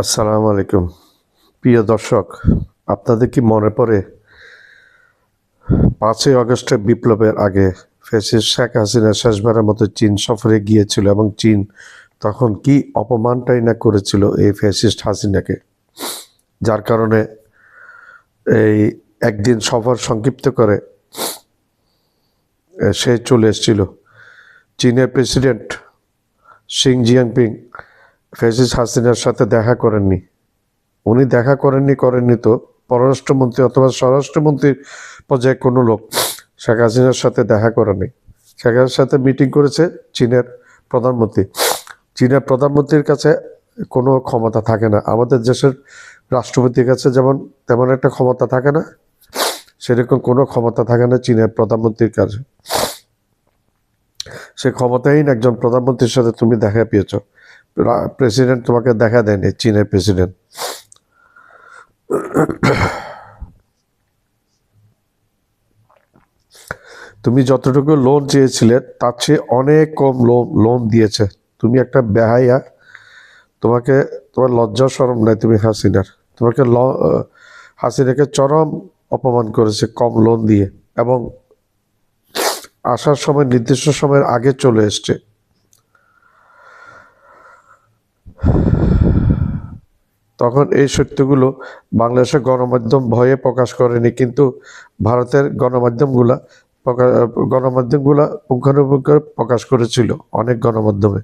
আসসালামু আলাইকুম। প্রিয় দর্শক, আপনাদের কি মনে পড়ে পাঁচই আগস্টের বিপ্লবের আগে ফেসিস শেখ হাসিনা শেষবারের মতো চীন সফরে গিয়েছিল এবং চীন তখন কি অপমানটাই না করেছিল এই ফেসিস্ট হাসিনাকে? যার কারণে এই একদিন সফর সংক্ষিপ্ত করে সে চলে এসেছিল। চীনের প্রেসিডেন্ট শিং জিয়াংপিং ফেসিস হাসিনার সাথে দেখা করেননি। উনি দেখা করেননি করেননি তো। পররাষ্ট্রমন্ত্রী অথবা স্বরাষ্ট্রমন্ত্রীর পর্যায়ে কোনো লোক শেখ হাসিনার সাথে দেখা করেনি শেখ হাসিনার সাথে মিটিং করেছে চীনের প্রধানমন্ত্রী। চীনের প্রধানমন্ত্রীর কাছে কোনো ক্ষমতা থাকে না। আমাদের দেশের রাষ্ট্রপতির কাছে যেমন তেমন একটা ক্ষমতা থাকে না, সেরকম কোনো ক্ষমতা থাকে না চীনের প্রধানমন্ত্রীর কাছে। সে ক্ষমতাহীন একজন প্রধানমন্ত্রীর সাথে তুমি দেখা পেয়েছ। প্রেসিডেন্ট তোমাকে দেখা দেয়নি, চীনের প্রেসিডেন্ট তুমি যতটুকু লোন চেয়েছিলে, তার চেয়ে অনেক কম লোন লোন দিয়েছে। তুমি একটা বেহাইয়া তোমাকে, তোমার লজ্জা সরম নাই তুমি হাসিনার। তোমাকে ল হাসিনাকে চরম অপমান করেছে কম লোন দিয়ে এবং আসার সময়, নির্দিষ্ট সময়ের আগে চলে এসছে। তখন এই সত্যগুলো বাংলাদেশের গণমাধ্যম ভয়ে প্রকাশ করেনি, কিন্তু ভারতের গণমাধ্যমগুলা প্রকা- গণমাধ্যমগুলা পুঙ্খানুপুঙ্খ প্রকাশ করেছিল অনেক গণমাধ্যমে।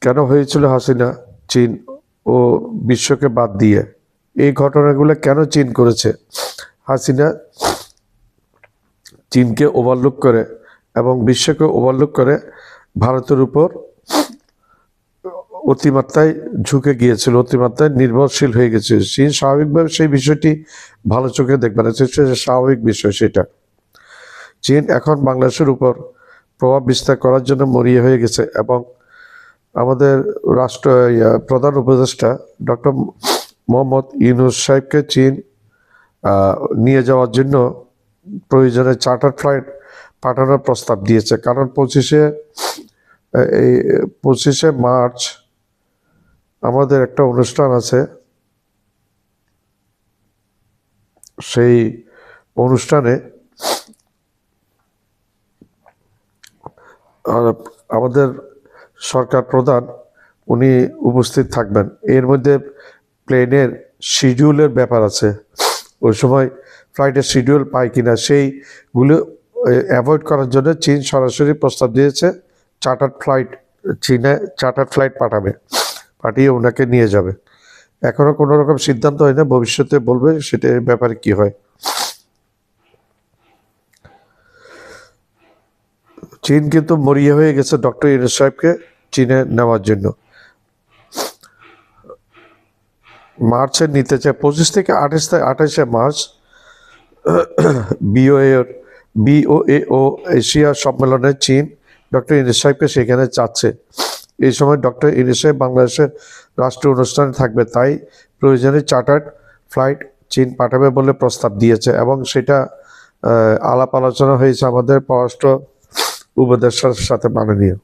কেন হয়েছিল হাসিনা, চীন ও বিশ্বকে বাদ দিয়ে? এই ঘটনাগুলো কেন চীন করেছে? হাসিনা চীনকে ওভারলুক করে এবং বিশ্বকে ওভারলুক করে ভারতের উপর অতিমাত্রায় ঝুঁকে গিয়েছিল, অতিমাত্রায় নির্ভরশীল হয়ে গেছে। চীন স্বাভাবিকভাবে সেই বিষয়টি ভালো চোখে দেখবে না স্বাভাবিক বিষয় সেটা। চীন এখন বাংলাদেশের উপর প্রভাব বিস্তার করার জন্য মরিয়া হয়ে গেছে এবং আমাদের রাষ্ট্র প্রধান উপদেষ্টা ডক্টর মোহাম্মদ ইউনুস সাহেবকে চীন নিয়ে যাওয়ার জন্য প্রয়োজনে চার্টার ফ্লাইট পাঠানোর প্রস্তাব দিয়েছে। কারণ পঁচিশে এই, পঁচিশে মার্চ আমাদের একটা অনুষ্ঠান আছে। সেই অনুষ্ঠানে আমাদের সরকার প্রধান উনি উপস্থিত থাকবেন। এর মধ্যে প্লেনের শিডিউলের ব্যাপার আছে। ওই সময় ফ্লাইটের শিডিউল পায় কিনা সেইগুলো অ্যাভয়েড করার জন্য চীন সরাসরি প্রস্তাব দিয়েছে চার্টার ফ্লাইট চীনে চার্টার ফ্লাইট পাঠাবে। পাঠিয়ে ওনাকে নিয়ে যাবে। এখনও কোনো রকম সিদ্ধান্ত হয় না, ভবিষ্যতে বলবে সেটা ব্যাপারে কি হয়। চীন কিন্তু মরিয়া হয়ে গেছে ডক্টর ইউনুস সাহেবকে চীনে নেওয়ার জন্য। মার্চে নিতে চায়, পঁচিশ থেকে আঠাশ আঠাশে মার্চ বিওএ বিওএ ও এশিয়া সম্মেলনে চীন ডক্টর ইউনুস সাহেবকে সেখানে চাচ্ছে। এই সময় ডক্টর সাহেব বাংলাদেশের রাষ্ট্রীয় অনুষ্ঠানে থাকবে, তাই প্রয়োজনে চার্টার্ড ফ্লাইট চীন পাঠাবে বলে প্রস্তাব দিয়েছে এবং সেটা আলাপ আলোচনা হয়েছে আমাদের পররাষ্ট্র উপদেষ্টার সাথে মাননীয়।